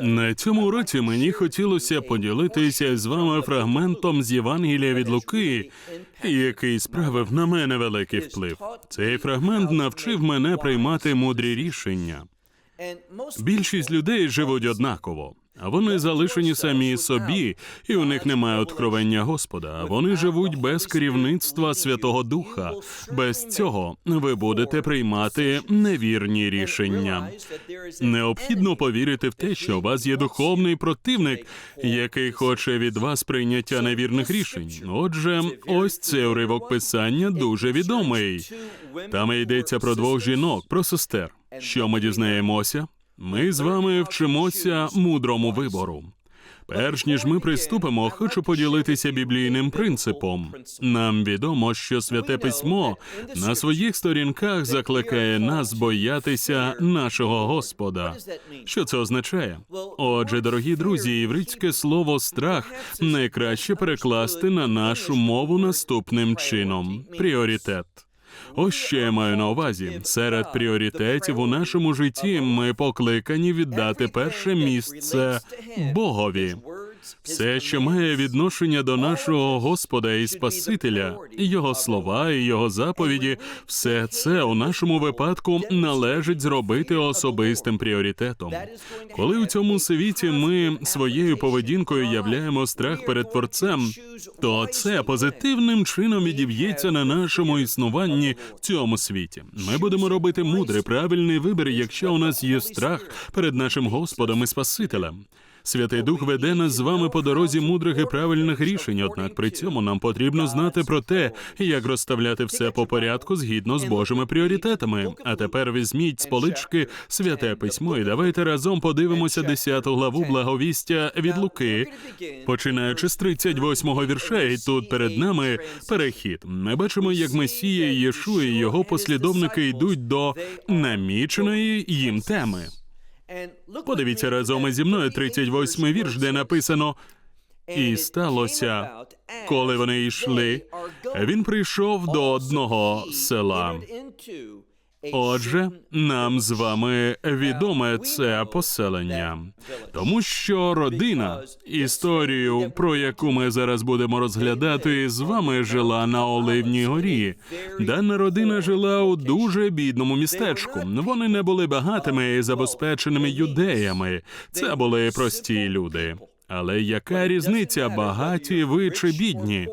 На цьому уроці мені хотілося поділитися з вами фрагментом з Євангелія від Луки, який справив на мене великий вплив. Цей фрагмент навчив мене приймати мудрі рішення. Більшість людей живуть однаково. А вони залишені самі собі, і у них немає откровення Господа. Вони живуть без керівництва Святого Духа. Без цього ви будете приймати невірні рішення. Необхідно повірити в те, що у вас є духовний противник, який хоче від вас прийняття невірних рішень. Отже, ось цей уривок писання дуже відомий. Там йдеться про двох жінок, про сестер. Що ми дізнаємося? Ми з вами вчимося мудрому вибору. Перш ніж ми приступимо, хочу поділитися біблійним принципом. Нам відомо, що святе письмо на своїх сторінках закликає нас боятися нашого Господа. Що це означає? Отже, дорогі друзі, єврейське слово страх найкраще перекласти на нашу мову наступним чином: пріоритет. Ось що я маю на увазі. Серед пріоритетів у нашому житті ми покликані віддати перше місце Богові. Все, що має відношення до нашого Господа і Спасителя, його слова і його заповіді, все це у нашому випадку належить зробити особистим пріоритетом. Коли у цьому світі ми своєю поведінкою являємо страх перед творцем, то це позитивним чином відіб'ється на нашому існуванні в цьому світі. Ми будемо робити мудрий, правильний вибір, якщо у нас є страх перед нашим Господом і Спасителем. Святий Дух веде нас з вами по дорозі мудрих і правильних рішень. Однак при цьому нам потрібно знати про те, як розставляти все по порядку згідно з Божими пріоритетами. А тепер візьміть з полички святе письмо, і давайте разом подивимося 10 главу благовістя від Луки, починаючи з 38-го вірша. І тут перед нами перехід. Ми бачимо, як Месія Єшу і його послідовники йдуть до наміченої їм теми. Подивіться разом зі мною 38-й вірш, де написано І сталося, коли вони йшли, він прийшов до одного села. Отже, нам з вами відоме це поселення, тому що родина, історію, про яку ми зараз будемо розглядати, з вами жила на Оливній горі. Дана родина жила у дуже бідному містечку. Вони не були багатими і забезпеченими юдеями. Це були прості люди. Але яка різниця, багаті ви чи бідні?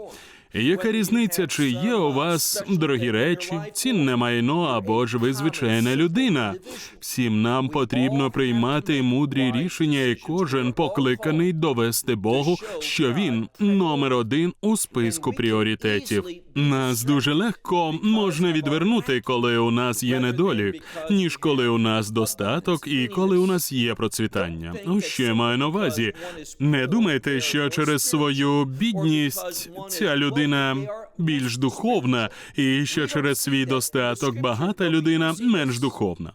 Яка різниця, чи є у вас дорогі речі, цінне майно або ж ви звичайна людина? Всім нам потрібно приймати мудрі рішення, і кожен покликаний довести Богу, що він номер один у списку пріоритетів. Нас дуже легко можна відвернути, коли у нас є недолік, ніж коли у нас достаток і коли у нас є процвітання. Ну, ще маю на увазі. Не думайте, що через свою бідність ця людина більш духовна, і що через свій достаток багата людина менш духовна.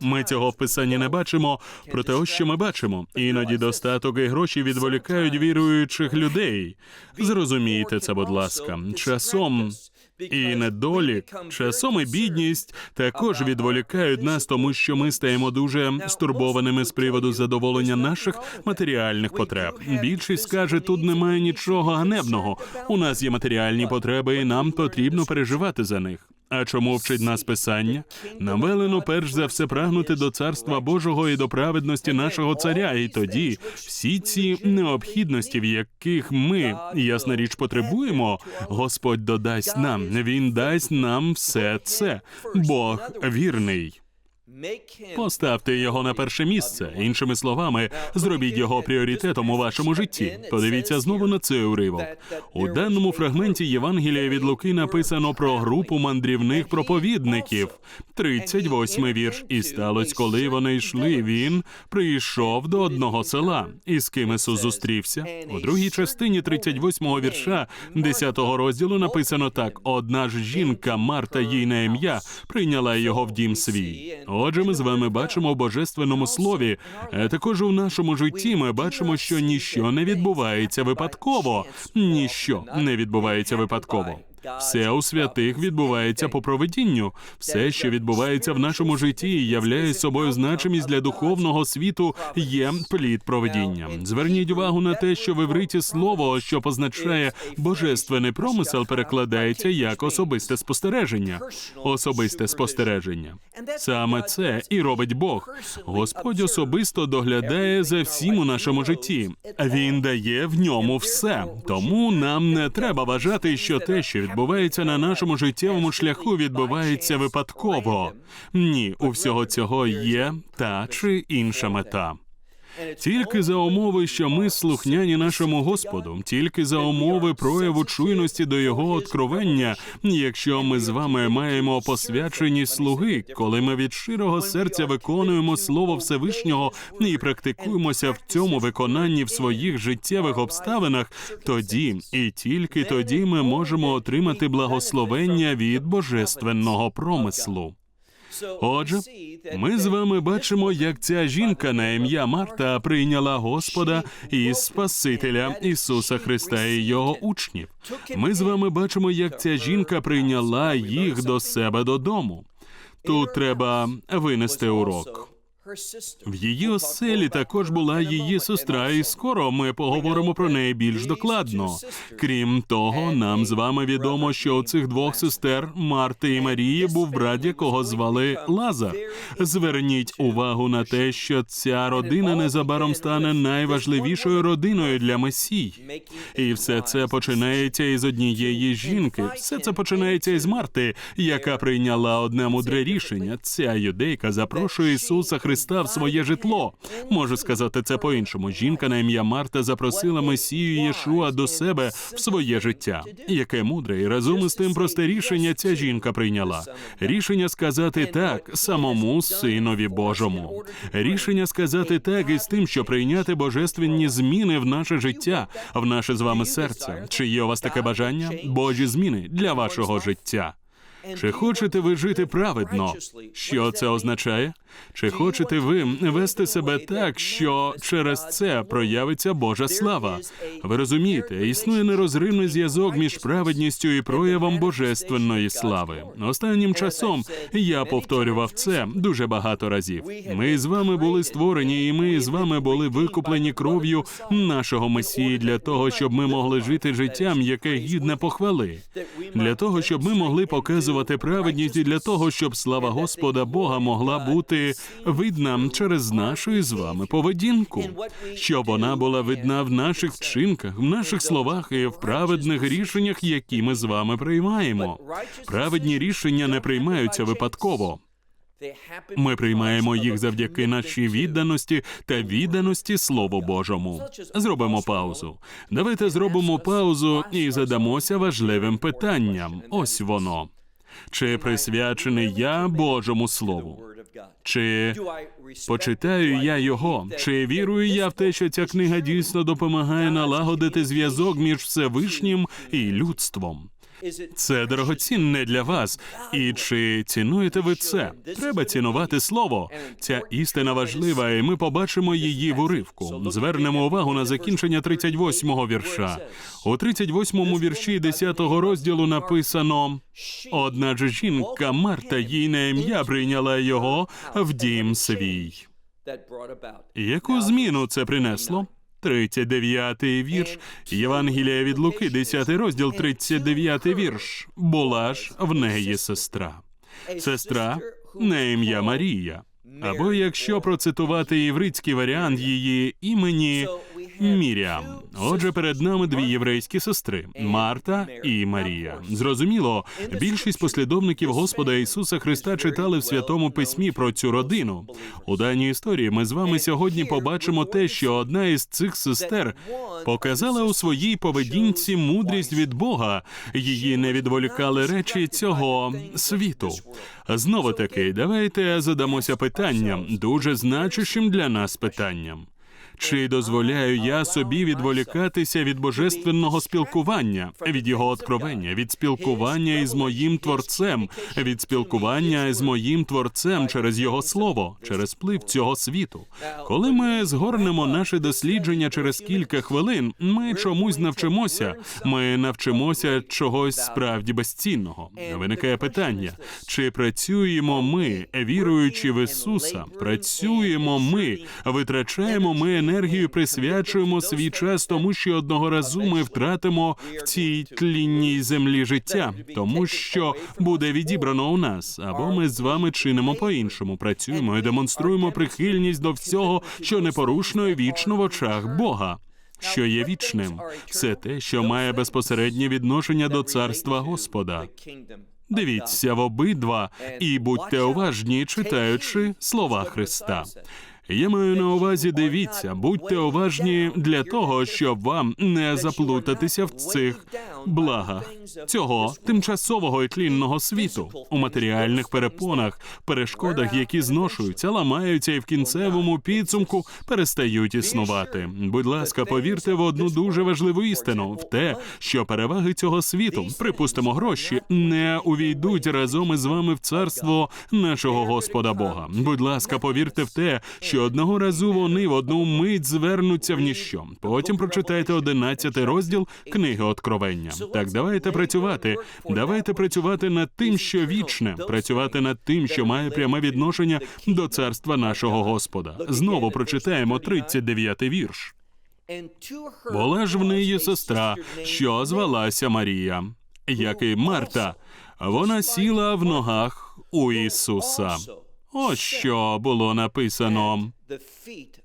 Ми цього в писанні не бачимо, проте ось що ми бачимо. Іноді достаток і гроші відволікають віруючих людей. Зрозумійте це, будь ласка, часом. І недолік, часом і бідність також відволікають нас, тому що ми стаємо дуже стурбованими з приводу задоволення наших матеріальних потреб. Більшість скаже, тут немає нічого ганебного. У нас є матеріальні потреби, і нам потрібно переживати за них. А чому вчить нас писання? Навелено перш за все прагнути до царства Божого і до праведності нашого царя. І тоді всі ці необхідності, в яких ми, ясна річ, потребуємо, Господь додасть нам. Він дасть нам все це. Бог вірний. Поставте його на перше місце. Іншими словами, зробіть його пріоритетом у вашому житті. Подивіться знову на цей уривок. У даному фрагменті Євангелія від Луки написано про групу мандрівних проповідників. 38 вірш. І сталося, коли вони йшли. Він прийшов до одного села. І з ким Ісус зустрівся. У другій частині 38-го вірша 10-го розділу написано так: одна ж жінка, Марта, їй на ім'я, прийняла його в дім свій. Отже, ми з вами бачимо в божественному слові. а також у нашому житті ми бачимо, що ніщо не відбувається випадково. Ніщо не відбувається випадково. Все у святих відбувається по проведінню. Все, що відбувається в нашому житті, і являє собою значимість для духовного світу, є плід проведіння. Зверніть увагу на те, що в івриті слово, що позначає божественний промисел, перекладається як особисте спостереження. Особисте спостереження. Саме це і робить Бог. Господь особисто доглядає за всім у нашому житті. Він дає в ньому все. Тому нам не треба вважати, що те, що відбувається на нашому життєвому шляху, відбувається випадково. Ні, у всього цього є та чи інша мета. Тільки за умови, що ми слухняні нашому Господу, тільки за умови прояву чуйності до Його откровення, якщо ми з вами маємо посвячені слуги, коли ми від щирого серця виконуємо слово Всевишнього і практикуємося в цьому виконанні в своїх життєвих обставинах, тоді і тільки тоді ми можемо отримати благословення від божественного промислу. Отже, ми з вами бачимо, як ця жінка на ім'я Марта прийняла Господа і Спасителя Ісуса Христа і його учнів. Ми з вами бачимо, як ця жінка прийняла їх до себе додому. Тут треба винести урок. В її оселі також була її сестра, і скоро ми поговоримо про неї більш докладно. Крім того, нам з вами відомо, що у цих двох сестер Марти і Марії був брат, якого звали Лазар. Зверніть увагу на те, що ця родина незабаром стане найважливішою родиною для Месій. І все це починається із однієї жінки. Все це починається із Марти, яка прийняла одне мудре рішення. Ця юдейка запрошує Ісуса Христа в своє житло. Можу сказати це по-іншому. Жінка на ім'я Марта запросила Месію Єшуа до себе в своє життя. Яке мудре і разом із тим просте рішення ця жінка прийняла. Рішення сказати так самому Синові Божому. Рішення сказати так із тим, що прийняти божественні зміни в наше життя, в наше з вами серце. Чи є у вас таке бажання? Божі зміни для вашого життя. Чи хочете ви жити праведно? Що це означає? Чи хочете ви вести себе так, що через це проявиться Божа слава? Ви розумієте, існує нерозривний зв'язок між праведністю і проявом божественної слави. Останнім часом я повторював це дуже багато разів. Ми з вами були створені, і ми з вами були викуплені кров'ю нашого Месії для того, щоб ми могли жити життям, яке гідне похвали, для того, щоб ми могли показувати праведність, і для того, щоб слава Господа Бога могла бути видна через нашу з вами поведінку, щоб вона була видна в наших вчинках, в наших словах і в праведних рішеннях, які ми з вами приймаємо. Праведні рішення не приймаються випадково. Ми приймаємо їх завдяки нашій відданості та відданості Слову Божому. Зробимо паузу. Давайте зробимо паузу і задамося важливим питанням. Ось воно. Чи присвячений я Божому Слову? Чи почитаю я його? Чи вірую я в те, що ця книга дійсно допомагає налагодити зв'язок між Всевишнім і людством? Це дорогоцінне для вас. І чи цінуєте ви це? Треба цінувати слово. Ця істина важлива, і ми побачимо її в уривку. Звернемо увагу на закінчення 38-го вірша. У 38-му вірші 10-го розділу написано: одна ж жінка Марта їй на ім'я прийняла його в дім свій. Яку зміну це принесло? 39-й вірш Євангелія від Луки, 10 розділ, 39-й вірш. Була ж в неї сестра. Сестра на ім'я Марія. Або якщо процитувати єврейський варіант її імені, Міріам. Отже, перед нами дві єврейські сестри Марта і Марія. Зрозуміло, більшість послідовників Господа Ісуса Христа читали в святому письмі про цю родину. У даній історії ми з вами сьогодні побачимо те, що одна із цих сестер показала у своїй поведінці мудрість від Бога. Її не відволікали речі цього світу. Знову таки, давайте задамося питанням, дуже значущим для нас питанням. Чи дозволяю я собі відволікатися від божественного спілкування, від його откровення, від спілкування із моїм творцем, від спілкування із моїм творцем через його слово, через вплив цього світу? Коли ми згорнемо наше дослідження через кілька хвилин, ми чомусь навчимося. Ми навчимося чогось справді безцінного. Виникає питання: чи працюємо ми, віруючи в Ісуса, працюємо ми, витрачаємо ми енергію, присвячуємо свій час тому, що одного разу ми втратимо в цій тлінній землі життя, тому що буде відібрано у нас, або ми з вами чинимо по-іншому, працюємо і демонструємо прихильність до всього, що непорушно і вічно в очах Бога. Що є вічним, все те, що має безпосереднє відношення до царства Господа. Дивіться в обидва і будьте уважні, читаючи слова Христа. Я маю на увазі, дивіться, будьте уважні для того, щоб вам не заплутатися в цих благах цього тимчасового і тлінного світу у матеріальних перепонах, перешкодах, які зношуються, ламаються і в кінцевому підсумку перестають існувати. Будь ласка, повірте в одну дуже важливу істину: в те, що переваги цього світу, припустимо, гроші, не увійдуть разом із вами в царство нашого Господа Бога. Будь ласка, повірте в те, що одного разу вони в одну мить звернуться в ніщо. Потім прочитайте одинадцятий розділ книги Откровення. Так, давайте працювати. Давайте працювати над тим, що вічне, працювати над тим, що має пряме відношення до царства нашого Господа. Знову прочитаємо 39-й вірш. Була ж в неї сестра, що звалася Марія, як і Марта. Вона сіла в ногах у Ісуса. Ось що було написано.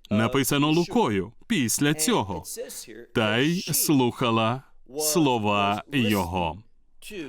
Написано Лукою після цього, та й слухала слова його.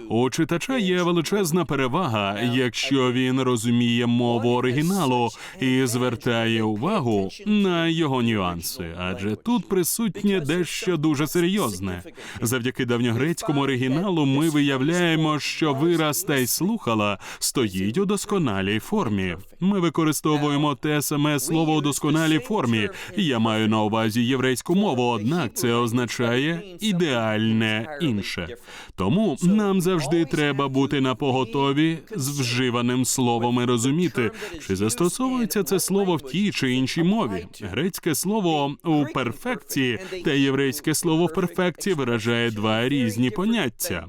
У читача є величезна перевага, якщо він розуміє мову оригіналу і звертає увагу на його нюанси, адже тут присутнє дещо дуже серйозне. Завдяки давньогрецькому оригіналу ми виявляємо, що вираз та й слухала стоїть у досконалій формі. Ми використовуємо те саме слово у досконалій формі. Я маю на увазі єврейську мову, однак це означає ідеальне інше. Тому нам завжди треба бути на поготові з вживаним словом і розуміти, чи застосовується це слово в тій чи іншій мові. Грецьке слово у перфекції та єврейське слово в перфекції виражає два різні поняття.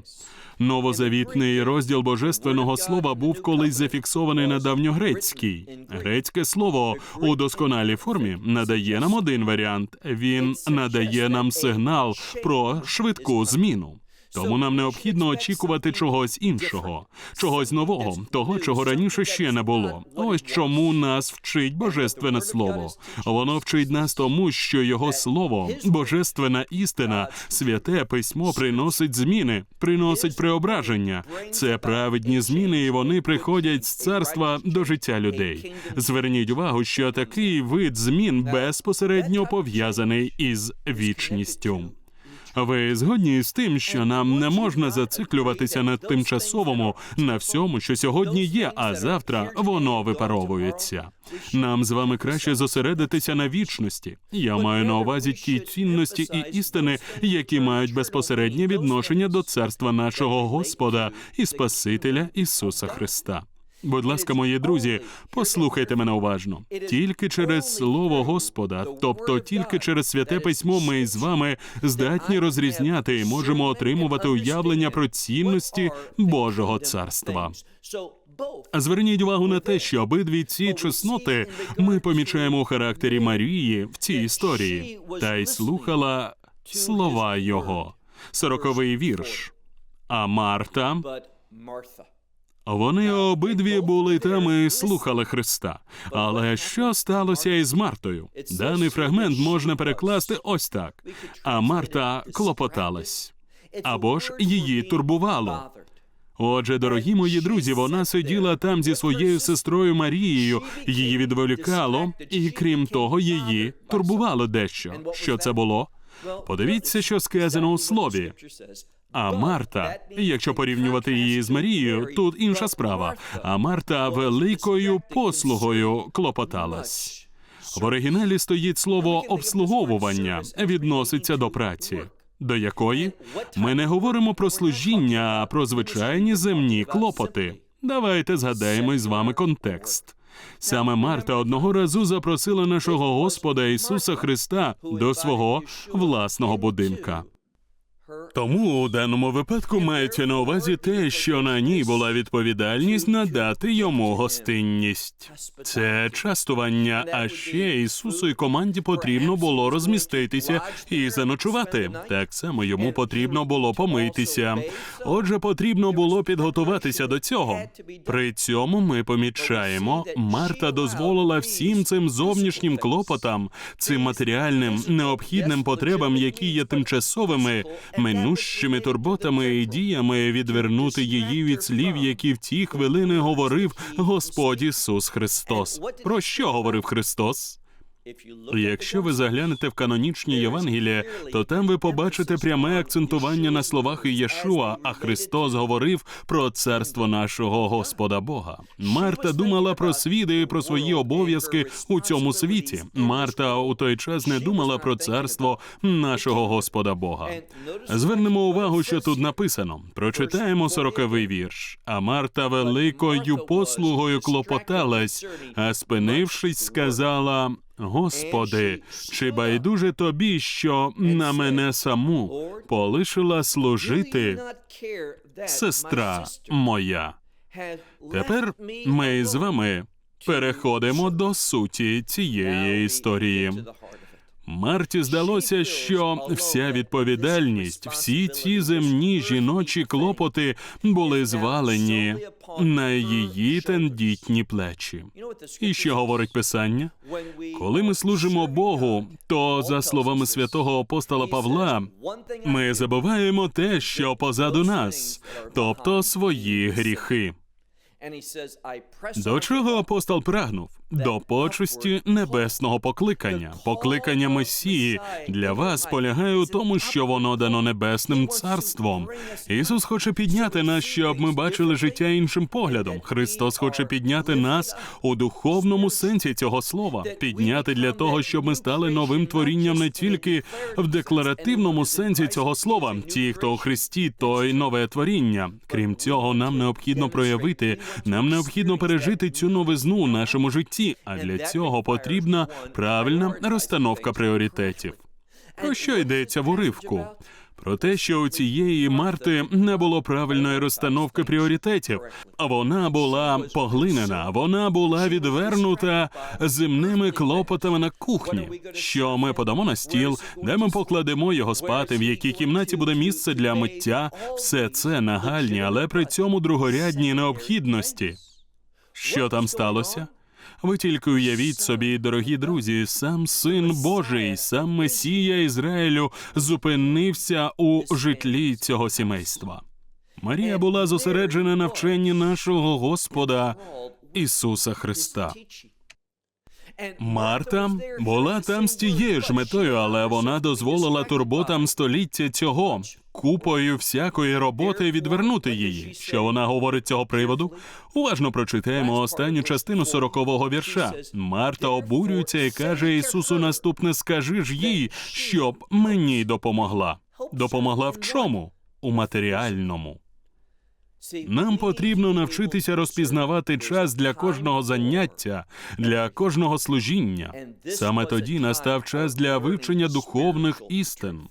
Новозавітний розділ божественного слова був колись зафіксований на давньогрецькій. Грецьке слово у досконалій формі надає нам один варіант. Він надає нам сигнал про швидку зміну. Тому нам необхідно очікувати чогось іншого, чогось нового, того, чого раніше ще не було. Ось чому нас вчить божественне слово. Воно вчить нас тому, що його слово, божественна істина, святе письмо приносить зміни, приносить преображення. Це праведні зміни, і вони приходять з царства до життя людей. Зверніть увагу, що такий вид змін безпосередньо пов'язаний із вічністю. Ви згодні з тим, що нам не можна зациклюватися на тимчасовому на всьому, що сьогодні є, а завтра воно випаровується. Нам з вами краще зосередитися на вічності. Я маю на увазі ті цінності і істини, які мають безпосереднє відношення до царства нашого Господа і Спасителя Ісуса Христа. Будь ласка, мої друзі, послухайте мене уважно. Тільки через слово Господа, тобто тільки через святе письмо, ми з вами здатні розрізняти і можемо отримувати уявлення про цінності Божого царства. Зверніть увагу на те, що обидві ці чесноти ми помічаємо у характері Марії в цій історії, та й слухала слова його. Сороковий вірш. А Марта Вони обидві були там і слухали Христа. Але що сталося із Мартою? Даний фрагмент можна перекласти ось так: а Марта клопоталась. Або ж її турбувало. Отже, дорогі мої друзі, вона сиділа там зі своєю сестрою Марією, її відволікало, і крім того, її турбувало дещо. Що це було? Подивіться, що сказано у слові. А Марта, якщо порівнювати її з Марією, тут інша справа. А Марта великою послугою клопоталась. В оригіналі стоїть слово обслуговування, відноситься до праці. До якої ми не говоримо про служіння, а про звичайні земні клопоти. Давайте згадаємо з вами контекст. Саме Марта одного разу запросила нашого Господа Ісуса Христа до свого власного будинка. Тому у даному випадку мається на увазі те, що на ній була відповідальність надати йому гостинність. Це частування, а ще Ісусу і команді потрібно було розміститися і заночувати. Так само йому потрібно було помитися. Отже, потрібно було підготуватися до цього. При цьому ми помічаємо, Марта дозволила всім цим зовнішнім клопотам, цим матеріальним необхідним потребам, які є тимчасовими, минущими турботами і діями відвернути її від слів, які в ті хвилини говорив Господь Ісус Христос. Про що говорив Христос? Якщо ви заглянете в канонічні Євангелія, то там ви побачите пряме акцентування на словах Ієшуа, а Христос говорив про царство нашого Господа Бога. Марта думала про світ і про свої обов'язки у цьому світі. Марта у той час не думала про царство нашого Господа Бога. Звернемо увагу, що тут написано. Прочитаємо сороковий вірш. А Марта великою послугою клопоталась, а спинившись, сказала. Господи, чи байдуже тобі, що на мене саму полишила служити сестра моя? Тепер ми з вами переходимо до суті цієї історії. Марті здалося, що вся відповідальність, всі ці земні жіночі клопоти були звалені на її тендітні плечі. І що говорить писання? Коли ми служимо Богу, то за словами святого апостола Павла, ми забуваємо те, що позаду нас, тобто свої гріхи. До чого апостол прагнув? До почесті небесного покликання, покликання Месії для вас полягає у тому, що воно дано небесним царством. Ісус хоче підняти нас, щоб ми бачили життя іншим поглядом. Христос хоче підняти нас у духовному сенсі цього слова, підняти для того, щоб ми стали новим творінням не тільки в декларативному сенсі цього слова. Ті, хто у Христі, той нове творіння. Крім цього, нам необхідно проявити, нам необхідно пережити цю новизну у нашому житті. А для цього потрібна правильна розстановка пріоритетів. Про що йдеться в уривку? Про те, що у цієї Марти не було правильної розстановки пріоритетів, а вона була поглинена, вона була відвернута земними клопотами на кухні. Що ми подамо на стіл, де ми покладемо його спати, в якій кімнаті буде місце для миття, все це нагальні, але при цьому другорядні необхідності. Що там сталося? Ви тільки уявіть собі, дорогі друзі, сам син Божий, сам Месія Ізраїлю зупинився у житлі цього сімейства. Марія була зосереджена на вченні нашого Господа Ісуса Христа. Марта була там з тією ж метою, але вона дозволила турботам століття цього купою всякої роботи відвернути її. Що вона говорить цього приводу? Уважно прочитаємо останню частину сорокового вірша. Марта обурюється і каже Ісусу наступне: Скажи ж їй, щоб мені допомогла. Допомогла в чому? У матеріальному. Нам потрібно навчитися розпізнавати час для кожного заняття, для кожного служіння. Саме тоді настав час для вивчення духовних істин.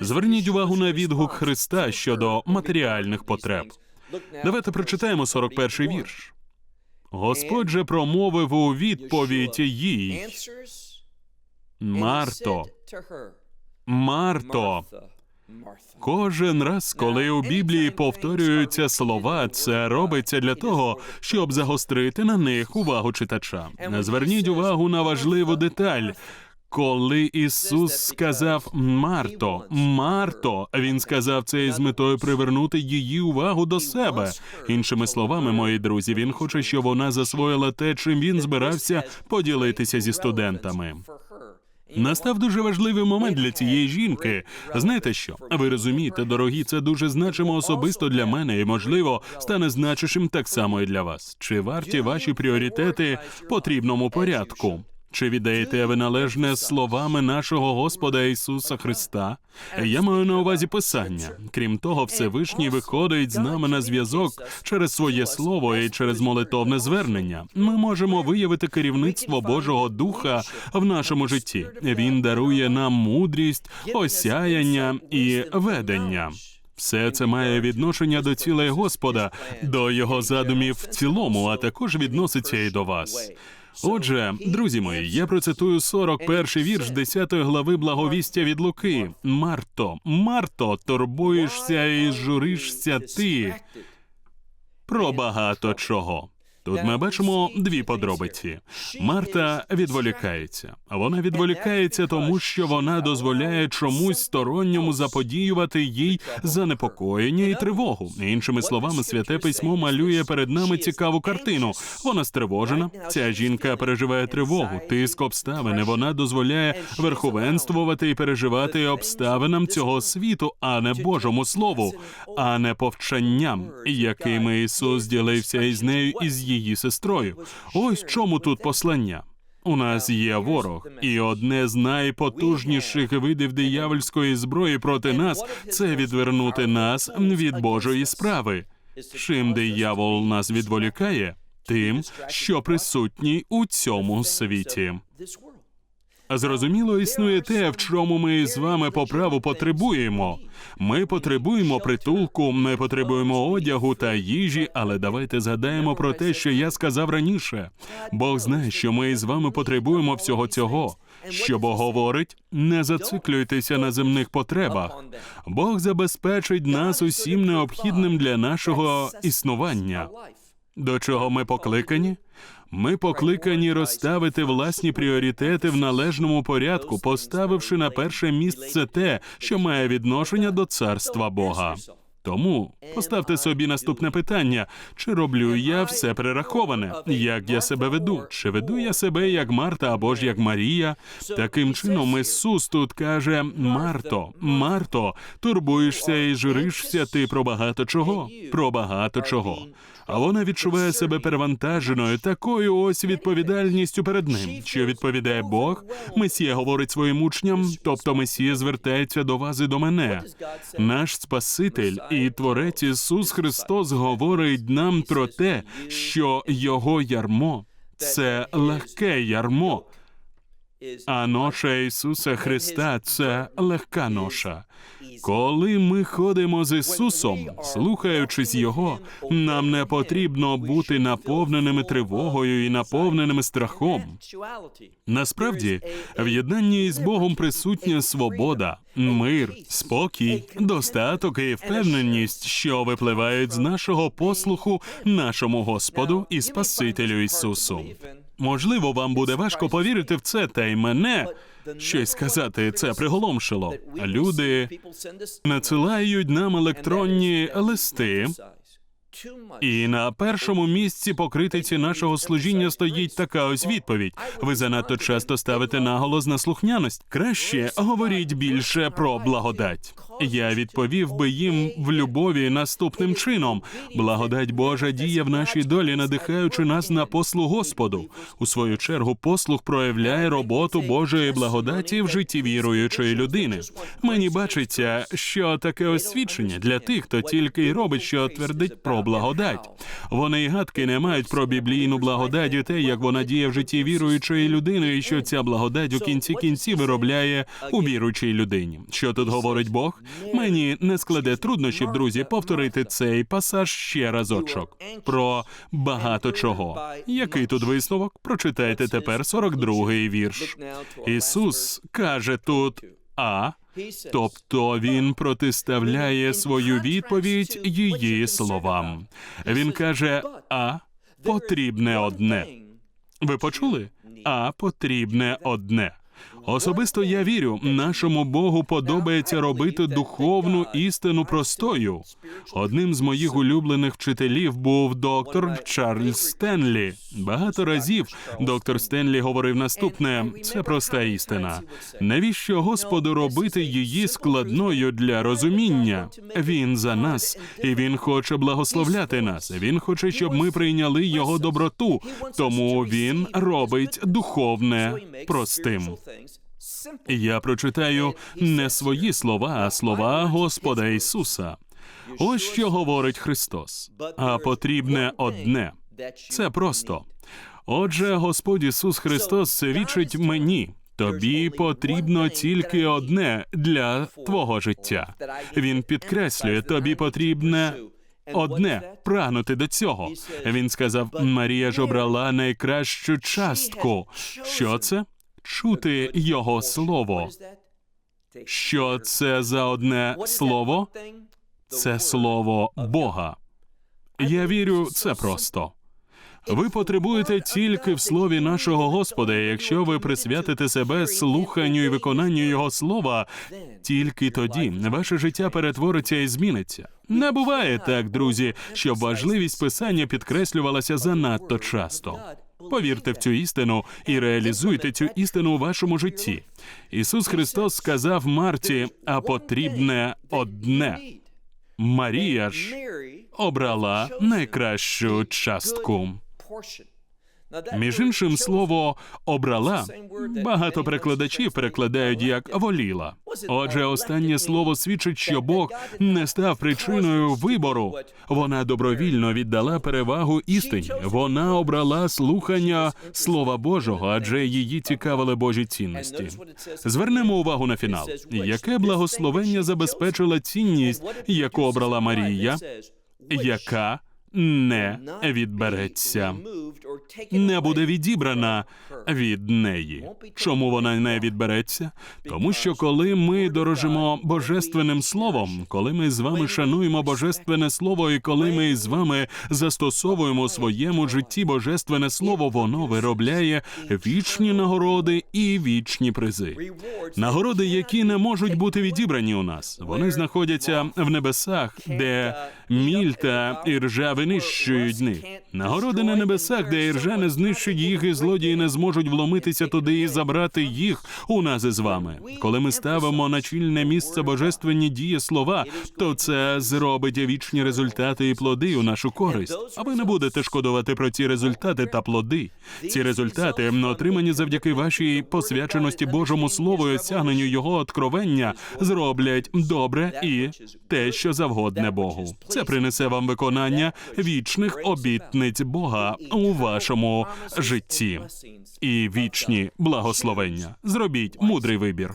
Зверніть увагу на відгук Христа щодо матеріальних потреб. Давайте прочитаємо 41-й вірш. Господь же промовив у відповідь їй. Марто, Марто, Кожен раз, коли у Біблії повторюються слова, це робиться для того, щоб загострити на них увагу читача. Зверніть увагу на важливу деталь. Коли Ісус сказав Марто, Марто, Він сказав це із метою привернути її увагу до себе. Іншими словами, мої друзі, він хоче, щоб вона засвоїла те, чим він збирався поділитися зі студентами. Настав дуже важливий момент для цієї жінки. Знаєте що? Ви розумієте, дорогі, це дуже значимо особисто для мене і, можливо, стане значущим так само і для вас. Чи варті ваші пріоритети потрібному порядку? Чи віддаєте ви належне словами нашого Господа Ісуса Христа? Я маю на увазі Писання. Крім того, Всевишній виходить з нами на зв'язок через своє слово і через молитовне звернення. Ми можемо виявити керівництво Божого Духа в нашому житті. Він дарує нам мудрість, осяяння і ведення. Все це має відношення до цілей Господа, до його задумів в цілому, а також відноситься і до вас. Отже, друзі мої, я процитую 41 вірш 10 глави благовістя від Луки. Марто, Марто, турбуєшся і журишся ти про багато чого. Тут ми бачимо дві подробиці. Марта відволікається. Вона відволікається, тому що вона дозволяє чомусь сторонньому заподіювати їй занепокоєння і тривогу. Іншими словами, святе письмо малює перед нами цікаву картину. Вона стривожена. Ця жінка переживає тривогу, тиск обставини. Вона дозволяє верховенствувати і переживати обставинам цього світу, а не Божому слову, а не повчанням, якими Ісус ділився із нею і з її сестрою. Ось чому тут послання. У нас є ворог, і одне з найпотужніших видів диявольської зброї проти нас це відвернути нас від Божої справи. Чим диявол нас відволікає? Тим, що присутній у цьому світі. Зрозуміло, існує те, в чому ми з вами по праву потребуємо. Ми потребуємо притулку, ми потребуємо одягу та їжі, але давайте згадаємо про те, що я сказав раніше. Бог знає, що ми з вами потребуємо всього цього. Що Бог говорить, не зациклюйтеся на земних потребах. Бог забезпечить нас усім необхідним для нашого існування. До чого ми покликані? Ми покликані розставити власні пріоритети в належному порядку, поставивши на перше місце те, що має відношення до царства Бога. Тому поставте собі наступне питання: чи роблю я все перераховане? Як я себе веду? Чи веду я себе як Марта або ж як Марія? Таким чином, Ісус тут каже: Марто, Марто, турбуєшся і журишся ти про багато чого, про багато чого. А вона відчуває себе перевантаженою такою ось відповідальністю перед ним, що відповідає Бог. Месія говорить своїм учням, тобто Месія звертається до вас і до мене. Наш Спаситель і Творець Ісус Христос говорить нам про те, що Його ярмо це легке ярмо. А ноша Ісуса Христа це легка ноша. Коли ми ходимо з Ісусом, слухаючись Його, нам не потрібно бути наповненими тривогою і наповненими страхом. Насправді, в єднанні із Богом присутня свобода, мир, спокій, достаток і впевненість, що випливають з нашого послуху нашому Господу і Спасителю Ісусу. Можливо, вам буде важко повірити в це, та й мене щось сказати. Це приголомшило. Люди надсилають нам електронні листи. І на першому місці по критиці нашого служіння стоїть така ось відповідь: ви занадто часто ставите наголос на слухняність. Краще говоріть більше про благодать. Я відповів би їм в любові наступним чином: благодать Божа діє в нашій долі, надихаючи нас на послуг Господу. У свою чергу, послуг проявляє роботу Божої благодаті в житті віруючої людини. Мені бачиться, що таке освідчення для тих, хто тільки й робить, що твердить про благодать. Вони й гадки не мають про біблійну благодать і те, як вона діє в житті віруючої людини, і що ця благодать у кінці кінці виробляє у віруючій людині. Що тут говорить Бог? Мені не складе труднощів, друзі, повторити цей пасаж ще разочок про багато чого. Який тут висновок? Прочитайте тепер 42-й вірш. Ісус каже тут А. Тобто він протиставляє свою відповідь її словам. Він каже: А потрібне одне. Ви почули? А потрібне одне. Особисто я вірю, нашому Богу подобається робити духовну істину простою. Одним з моїх улюблених вчителів був доктор Чарльз Стенлі. Багато разів доктор Стенлі говорив наступне: це проста істина. Навіщо Господу робити її складною для розуміння? Він за нас, і він хоче благословляти нас. Він хоче, щоб ми прийняли його доброту. Тому він робить духовне простим. Я прочитаю не свої слова, а слова Господа Ісуса. Ось що говорить Христос. А потрібне одне. Це просто. Отже, Господь Ісус Христос свідчить мені. Тобі потрібно тільки одне для твого життя. Він підкреслює, тобі потрібне одне прагнути до цього. Він сказав: Марія ж обрала найкращу частку. Що це? Чути його слово. Що це за одне слово? Це слово Бога. Я вірю, це просто. Ви потребуєте тільки в слові нашого Господа, якщо ви присвятите себе слуханню і виконанню Його слова, тільки тоді ваше життя перетвориться і зміниться. Не буває так, друзі, щоб важливість писання підкреслювалася занадто часто. Повірте в цю істину і реалізуйте цю істину у вашому житті. Ісус Христос сказав Марті, а потрібне одне. Марія ж обрала найкращу частку. Між іншим, слово обрала багато перекладачів перекладають як воліла. Отже, останнє слово свідчить, що Бог не став причиною вибору. Вона добровільно віддала перевагу істині. Вона обрала слухання Слова Божого, адже її цікавили Божі цінності. Звернемо увагу на фінал. Яке благословення забезпечила цінність, яку обрала Марія, яка не відбереться, не буде відібрана від неї. Чому вона не відбереться? Тому що коли ми дорожимо божественним словом, коли ми з вами шануємо божественне слово, і коли ми з вами застосовуємо у своєму житті божественне слово, воно виробляє вічні нагороди і вічні призи. Нагороди, які не можуть бути відібрані у нас, вони знаходяться в небесах, де міль та іржа винищують них. Нагороди на небесах, де іржа не знищить їх, і злодії не зможуть вломитися туди і забрати їх у нас із вами. Коли ми ставимо на чільне місце божественні дії слова, то це зробить вічні результати і плоди у нашу користь. А ви не будете шкодувати про ці результати та плоди. Ці результати, отримані завдяки вашій посвяченості Божому Слову і осягненню його откровення, зроблять добре і те, що завгодне Богу. Це принесе вам виконання вічних обітниць Бога у вашому житті і вічні благословення. Зробіть мудрий вибір.